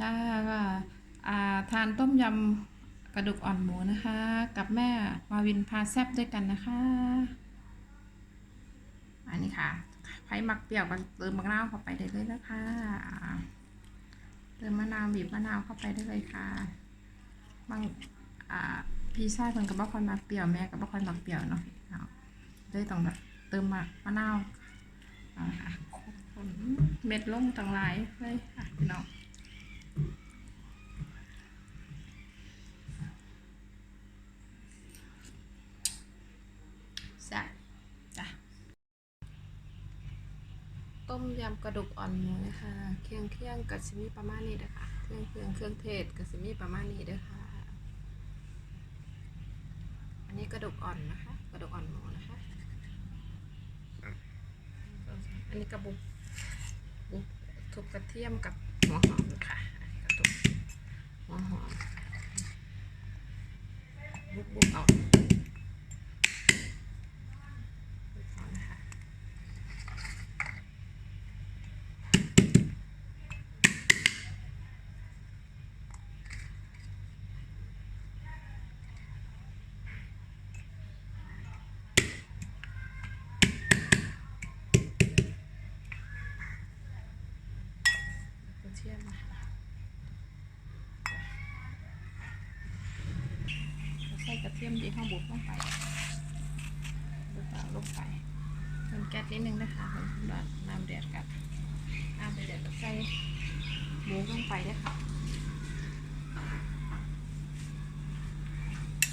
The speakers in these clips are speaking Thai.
จ้าก็าทานต้มยำกระดูกอ่อนหมูนะคะ กับแม่มาวินพาแซบด้วยกันนะคะ อันนี้ค่ะใครมักเปรี้ยวก็เติมมะนาวเข้าไปได้เลยนะคะเติมมะนาวบีบมะนาวเข้าไปได้เลยค่ะบางพี่ชายเพิ่นกับบ่คอยมักเปรี้ยวแม่กับบ่คอยมักเปรี้ยวเนาะเอาเลยต้องแบบเติมมะมะนาวอ่าค่ะคนเม็ดลงต่างหลายเลยพี่น้อง แซ่บจ้ะ ต้มยำกระดูกอ่อนหมูนะคะเครื่องเครื่องกับซิมีประมาณนี้นะคะเครื่องเครื่องเครื่องเทศกับซิมีประมาณนี้เด้อค่ะอันนี้กระดูกอ่อนนะคะ กระดูกอ่อนหมูนะคะอันนี้กระบุกบุกทุบกระเทียมกับหัวหอมค่ะกระทุบหัวหอมบุกบุกอาเอานะคะ กระเทียมใส่กระเทียมที่ข้างบุกลงไปบุกเอาลงไปเพิ่มแก๊สนิดนึงนะคะเพิ่มน้ำน้ำเดือดกับน้ำเดือดแล้วใส่หมูลงไปด้วยค่ะ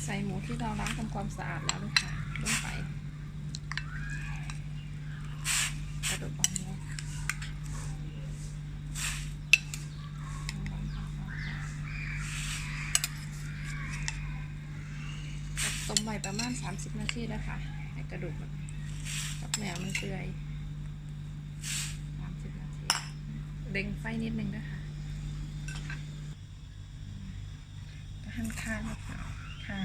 ใส่หมูที่เราล้างทำความสะอาดแล้วด้วยค่ะลงไปกระดูกอ่อนหมู ต้มไว้ประมาณ 30 นาทีนะคะ ให้กระดูกมันกับแมวมันเปื่อยสามสิบนาที เด้งไฟนิดนึงนะคะก็หั่นค่าวค่ะค่ะ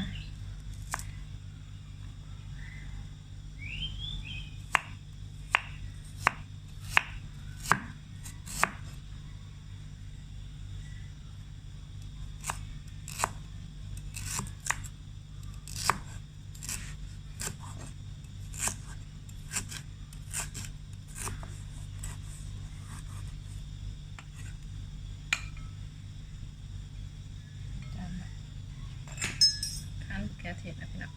จานละขั้นแก้เผ็ดนะพี่น้อง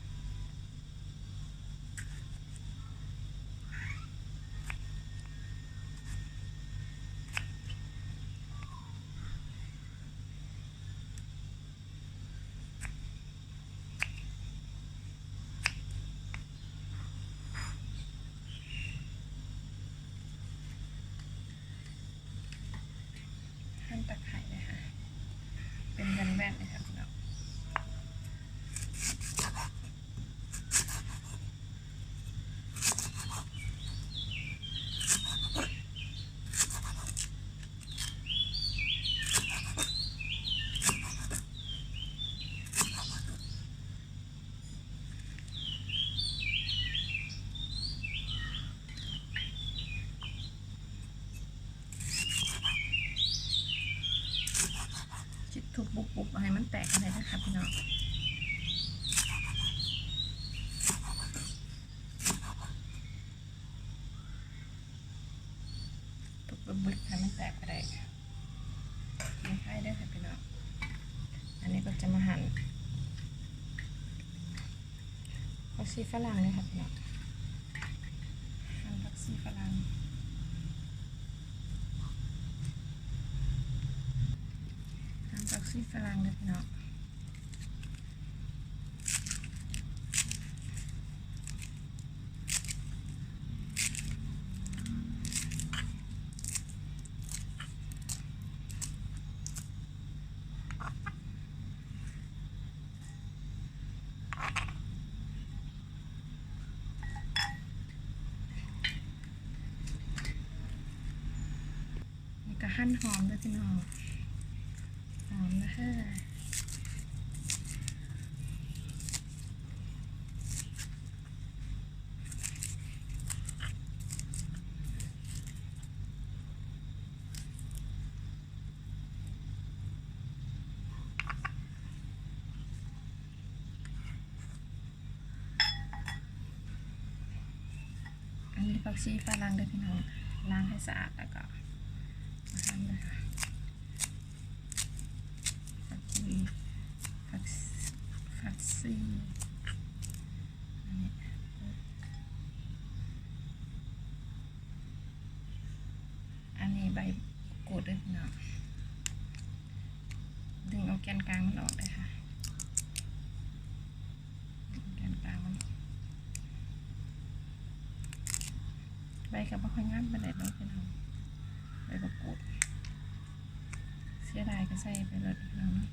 หั่นตะไคร้เลยค่ะ เป็นแว่นๆเลยค่ะพี่น้อง จิต ทุบบุบบุบเอาให้มันแตกอะไรนะคะพี่น้องทุบบุบบุบให้มันแตกอะไรไม่ใช่ได้ค่ะพี่น้องอันนี้ก็จะมาหั่นผักชีฝรั่งเลยค่ะพี่น้องหั่นผักชีฝรั่ง น้ำจากซีฝรั่ง เลยพี่น้องนี่ก็หั่นหอมด้วยพี่น้อง มนะคะผักชีฝรั่งด้วยพี่น้องล้างให้สะอาดแล้วก็มาทำนะคะ ผักชีผักผักชีอันนี้อันนี้ใบกูดด้วยพี่น้องดึงเอาแกนกลางมันออกเลยค่ะแกนกลางมันใบกับบ่ค่อยงามปานใดเนาะพี่น้องใบบักกูดเสียดายก็ใส่ไปเลยพี่น้องเนาะ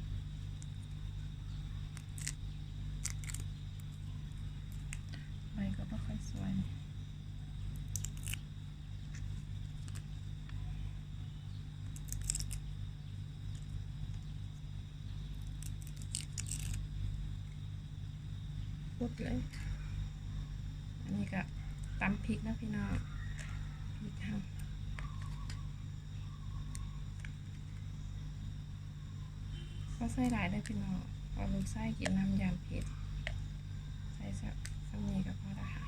ใบก็บ่ค่อยสวย พูดเลย อันนี้ก็ตำพริกนะพี่น้องพริกค่ะก็ใส่หลายได้พี่น้องเอาลูกไส้กินน้ำยำเผ็ดใส่สักสักนี้ก็พอละค่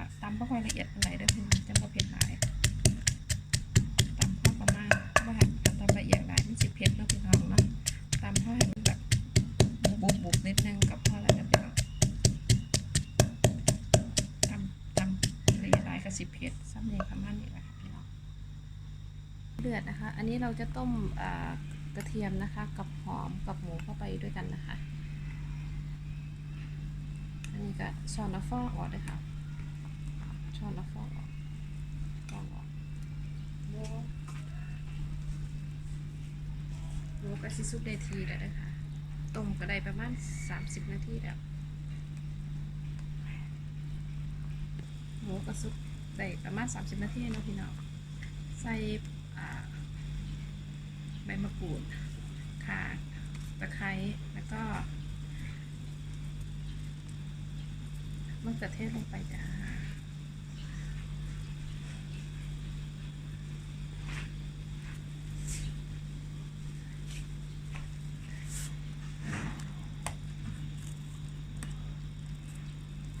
ะตำไม่ค่อยละเอียดเท่าไหร่เด้อพี่น้องจะบ่เผ็ดหลาย นิดนึงกับพอแล้วเด้อพี่น้องตำตำละเอียดหลายกับสิเผ็ดซ้ำเนียงประมาณนี้แหละค่ะพี่น้องเดือดนะคะ อันนี้เราจะต้มอ่ากระเทียมนะคะ กับหอมกับหมูเข้าไปด้วยกันนะคะ อันนี้ก็ช้อนละฟอกออกด้วยค่ะช้อนละฟอกออกฟอกออกหมูหมูกระซิซุปได้ทีแล้วนะคะ ต้มก็ได้ประมาณ 30 นาทีแล้วหมูกระซุปได้ประมาณ 30 นาทีนะพี่น้องใส่ใบมะกรูดข่าตะไคร้แล้วก็มะเขือเทศลงไปจ้า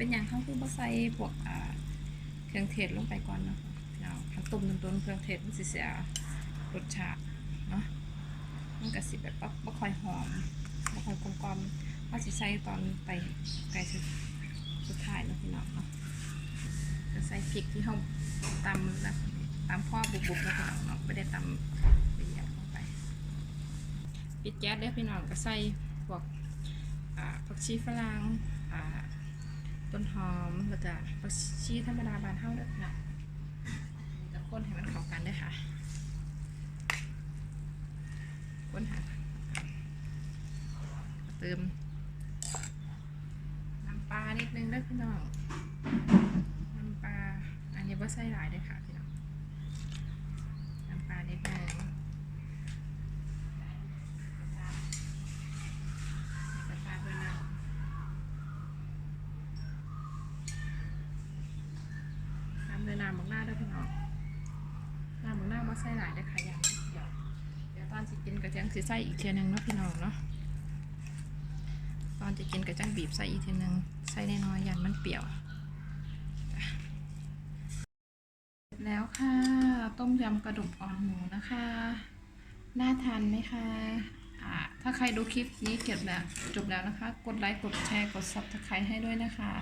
เป็นอย่างเขาคือบ่ใส่พวกอ่าเครื่องเทศลงไปก่อนเนาะเนาะคันต้มโดนๆเครื่องเทศมันสิเสียรสชาติเนาะมันก็สิแบบบ่บ่ค่อยหอมบ่ค่อยกลมกลมว่าสิใส่ตอนไปไก่สุดสุดท้ายเนาะพี่น้องเนาะจะใส่พริกที่เฮาตำแล้วตำพ่อบุบๆแล้วพี่น้องเนาะไม่ได้ตำละเอียดลงไปปิดแก๊สเด้อพี่น้องก็ใส่พวกผักชีฝรั่งอ่า ต้นหอมแล้วก็ผักชีธรรมดาบานเท่าเด้อนะแล้วคนให้มันเข้ากันด้วยค่ะคนหาเติมน้ำปลานิดนึงด้อพี่น้องน้ำปลาอันนี้ว่าใส่หลายด้วยค่ะพี่น้องน้ำปลานิดนึงใส่ปลาด้วยนะ น้ำเลยน้ำบักหน้าด้วยพี่น้องน้ำบักหน้ามา ใส่หลายได้ค่ะอย่างเดี๋ยวเดี๋ยวตอนสิกินกระจังสิใส่อีกเทียหนึงเนาะพี่น้องเนาะตอนจะกินกระจังบีบใส่อีกเทียหนึงใส่น้อยๆยันมันเปรี้ยวแล้วค่ะต้มยำกระดูกอ่อนหมูนะคะ น่าทานไหมคะอ่าถ้าใครดูคลิปนี้เก็บแล้วจบแล้วนะคะ กดไลค์กดแชร์กดซับสไครต์ให้ด้วยนะคะ